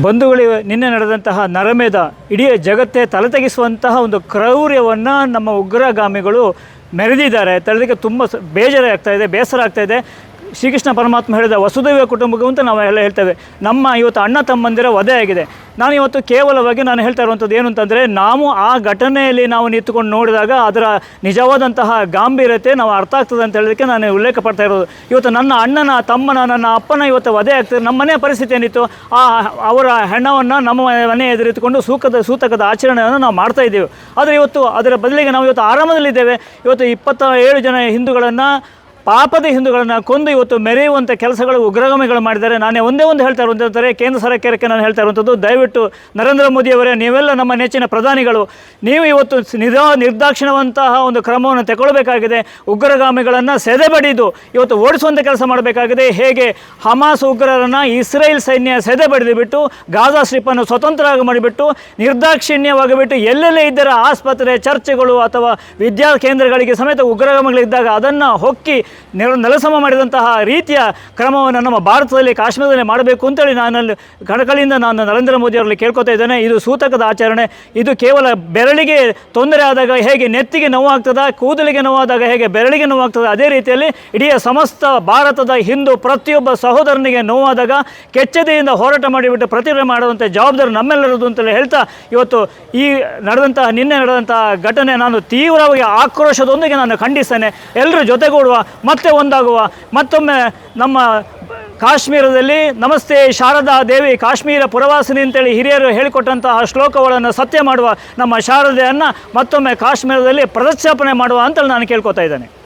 ಬಂಧುಗಳು, ನಿನ್ನೆ ನಡೆದಂತಹ ನರಮೇಧ ಇಡೀ ಜಗತ್ತೇ ತಲೆತೆಗಿಸುವಂತಹ ಒಂದು ಕ್ರೌರ್ಯವನ್ನು ನಮ್ಮ ಉಗ್ರಗಾಮಿಗಳು ಮೆರೆದಿದ್ದಾರೆ. ತಲೆದಕ್ಕೆ ತುಂಬ ಬೇಜಾರಾಗ್ತಾ ಇದೆ, ಬೇಸರ ಆಗ್ತಾ ಇದೆ. ಶ್ರೀಕೃಷ್ಣ ಪರಮಾತ್ಮ ಹೇಳಿದ ವಸುದೈವ ಕುಟುಂಬಕ್ಕೂ ಅಂತ ನಾವು ಎಲ್ಲ ಹೇಳ್ತೇವೆ. ನಮ್ಮ ಇವತ್ತು ಅಣ್ಣ ತಮ್ಮಂದಿರ ವಧೆ ನಾನು ಇವತ್ತು ಕೇವಲವಾಗಿ ನಾನು ಹೇಳ್ತಾ ಇರುವಂಥದ್ದು ಏನು ಅಂತಂದರೆ, ನಾವು ಆ ಘಟನೆಯಲ್ಲಿ ನಾವು ನಿಂತುಕೊಂಡು ನೋಡಿದಾಗ ಅದರ ನಿಜವಾದಂತಹ ಗಾಂಭೀರ್ಯತೆ ನಾವು ಅರ್ಥ ಆಗ್ತದೆ ಅಂತ ಹೇಳೋದಕ್ಕೆ ನಾನು ಉಲ್ಲೇಖ ಪಡ್ತಾ ಇರೋದು. ಇವತ್ತು ನನ್ನ ಅಣ್ಣನ, ತಮ್ಮನ, ನನ್ನ ಅಪ್ಪನ ಇವತ್ತು ವಧೆ ಆಗ್ತದೆ. ನಮ್ಮ ಮನೆಯ ಪರಿಸ್ಥಿತಿ ಏನಿತ್ತು? ಆ ಅವರ ಹೆಣ್ಣವನ್ನು ನಮ್ಮ ಮನೆ ಎದುರಿತುಕೊಂಡು ಸೂಕದ, ಸೂತಕದ ಆಚರಣೆಯನ್ನು ನಾವು ಮಾಡ್ತಾ ಇದ್ದೇವೆ. ಆದರೆ ಇವತ್ತು ಅದರ ಬದಲಿಗೆ ನಾವು ಇವತ್ತು ಆರಾಮದಲ್ಲಿದ್ದೇವೆ. ಇವತ್ತು ಇಪ್ಪತ್ತ ಏಳು ಜನ ಹಿಂದೂಗಳನ್ನು ಪಾಪದ ಹಿಂದೂಗಳನ್ನು ಕೊಂದು ಇವತ್ತು ಮೆರೆಯುವಂಥ ಕೆಲಸಗಳು, ಉಗ್ರಗಾಮಿಗಳು ಮಾಡಿದ್ದಾರೆ. ನಾನೇ ಒಂದೇ ಒಂದು ಹೇಳ್ತಾ ಇರುವಂತಾರೆ ಕೇಂದ್ರ ಸರ್ಕಾರಕ್ಕೆ ನಾನು ಹೇಳ್ತಾ ಇರುವಂಥದ್ದು ದಯವಿಟ್ಟು ನರೇಂದ್ರ ಮೋದಿಯವರೇ ನೀವೆಲ್ಲ ನಮ್ಮ ನೆಚ್ಚಿನ ಪ್ರಧಾನಿಗಳು, ನೀವು ಇವತ್ತು ಸ್- ನಿರ್ದಾಕ್ಷಿಣವಂತಹ ಒಂದು ಕ್ರಮವನ್ನು ತಗೊಳ್ಬೇಕಾಗಿದೆ. ಉಗ್ರಗಾಮಿಗಳನ್ನು ಸೆದೆಬಡಿದು ಇವತ್ತು ಓಡಿಸುವಂಥ ಕೆಲಸ ಮಾಡಬೇಕಾಗಿದೆ. ಹೇಗೆ ಹಮಾಸ್ ಉಗ್ರರನ್ನು ಇಸ್ರೇಲ್ ಸೈನ್ಯ ಸೆದೆಬಡಿದುಬಿಟ್ಟು ಗಾಜಾ ಸ್ಟ್ರಿಪ್ಪನ್ನು ಸ್ವತಂತ್ರವಾಗಿ ಮಾಡಿಬಿಟ್ಟು, ನಿರ್ದಾಕ್ಷಿಣ್ಯವಾಗಿಬಿಟ್ಟು ಎಲ್ಲೆಲ್ಲೇ ಇದ್ದರೆ ಆಸ್ಪತ್ರೆ, ಚರ್ಚ್ಗಳು ಅಥವಾ ವಿದ್ಯಾ ಕೇಂದ್ರಗಳಿಗೆ ಸಮೇತ ಉಗ್ರಗಾಮಿಗಳಿದ್ದಾಗ ಅದನ್ನು ಹೊಕ್ಕಿ ನೆಲ ನೆಲಸಮ ಮಾಡಿದಂತಹ ರೀತಿಯ ಕ್ರಮವನ್ನು ನಮ್ಮ ಭಾರತದಲ್ಲಿ ಕಾಶ್ಮೀರದಲ್ಲಿ ಮಾಡಬೇಕು ಅಂತೇಳಿ ನಾನು ಅಲ್ಲಿ ಕಣಕಳಿಯಿಂದ ನಾನು ನರೇಂದ್ರ ಮೋದಿ ಅವರಲ್ಲಿ ಕೇಳ್ಕೊತಾ ಇದ್ದೇನೆ. ಇದು ಸೂತಕದ ಆಚರಣೆ. ಇದು ಕೇವಲ ಬೆರಳಿಗೆ ತೊಂದರೆ ಆದಾಗ ಹೇಗೆ ನೆತ್ತಿಗೆ ನೋವಾಗ್ತದೆ, ಕೂದಲಿಗೆ ನೋವಾದಾಗ ಹೇಗೆ ಬೆರಳಿಗೆ ನೋವಾಗ್ತದೆ, ಅದೇ ರೀತಿಯಲ್ಲಿ ಇಡೀ ಸಮಸ್ತ ಭಾರತದ ಹಿಂದೂ ಪ್ರತಿಯೊಬ್ಬ ಸಹೋದರನಿಗೆ ನೋವಾದಾಗ ಕೆಚ್ಚದೆಯಿಂದ ಹೋರಾಟ ಮಾಡಿಬಿಟ್ಟು ಪ್ರತಿಭಟನೆ ಮಾಡುವಂಥ ಜವಾಬ್ದಾರಿ ನಮ್ಮೆಲ್ಲರದು ಅಂತೇಳಿ ಹೇಳ್ತಾ ಇವತ್ತು ಈ ನಡೆದಂತಹ, ನಿನ್ನೆ ನಡೆದಂತಹ ಘಟನೆ ನಾನು ತೀವ್ರವಾಗಿ ಆಕ್ರೋಶದೊಂದಿಗೆ ನಾನು ಖಂಡಿಸ್ತೇನೆ. ಎಲ್ಲರೂ ಜೊತೆಗೂಡುವ ಮತ್ತೆ ಒಂದಾಗುವ. ಮತ್ತೊಮ್ಮೆ ನಮ್ಮ ಕಾಶ್ಮೀರದಲ್ಲಿ ನಮಸ್ತೆ ಶಾರದಾ ದೇವಿ ಕಾಶ್ಮೀರ ಪುರವಾಸಿನಿ ಅಂತೇಳಿ ಹಿರಿಯರು ಹೇಳಿಕೊಟ್ಟಂತಹ ಶ್ಲೋಕಗಳನ್ನು ಸತ್ಯ ಮಾಡುವ ನಮ್ಮ ಶಾರದೆಯನ್ನು ಮತ್ತೊಮ್ಮೆ ಕಾಶ್ಮೀರದಲ್ಲಿ ಪ್ರದರ್ಶಾಪನೆ ಮಾಡುವ ಅಂತೇಳಿ ನಾನು ಕೇಳ್ಕೊತಾ ಇದ್ದೇನೆ.